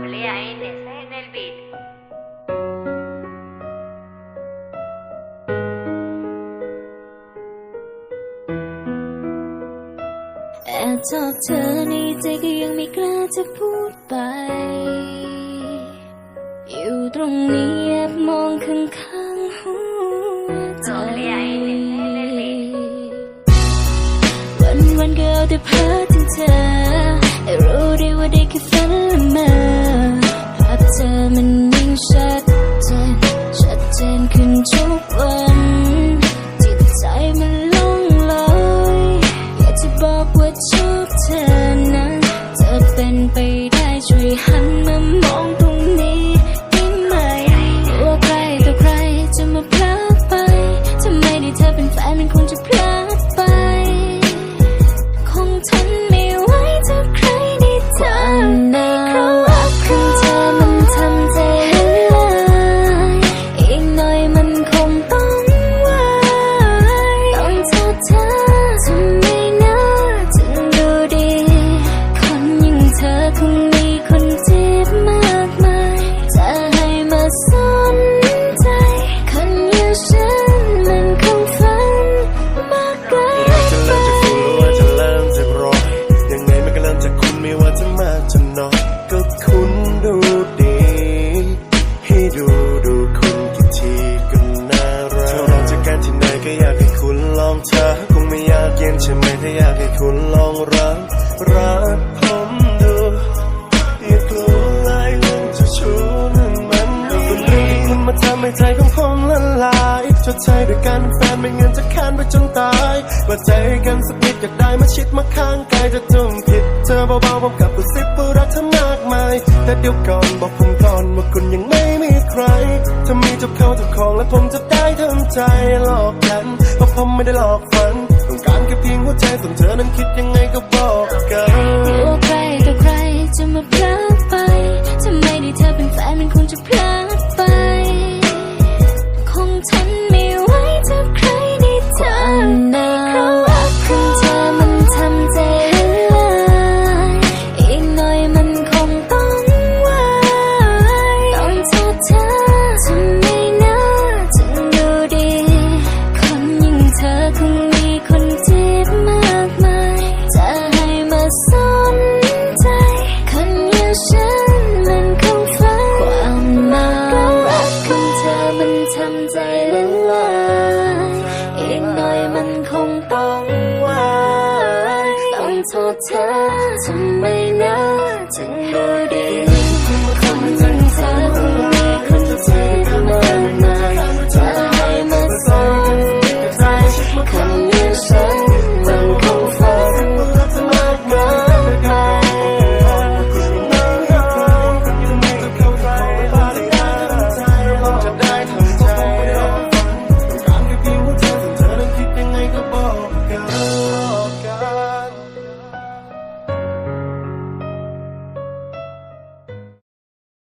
doble A N S en el beat. แอบชอบเธอในใจก็ยังไม่กล้าจะพูดไป อยู่ตรงนี้แอบมองข้างข้างๆหัวใจวันวันๆก็เอาแต่เพ้อ ใช่ไหมถ้าอยากให้คุณลองรักรักผมดูอย่ากลัวเลยเรื่องจะชู้นั้นมันไม่เป็นเรื่องที่คุณมาทำให้ใจของผมละลายชดใช้ด้วยกันเป็นแฟนไม่เงินจะค้านไปจนตายว่าใจกันสักนิดอยากได้มาชิดมาข้างกายจะจุ่มผิดเธอเบาๆผมกลับกระซิบว่ารักเธอมากมาย แต่เดี๋ยวก่อนบอกผมก่อนว่าคุณยังไม่มีใครถ้ามีเจ้าเข้าเจ้าของแล้วผมจะได้ทำใจหลอกกันเพราะผมไม่ได้หลอกฝัน ต้องการแค่เพียงหัวใจส่วนเธอนั้นคิดยังไงก็บอกกัน tell to me.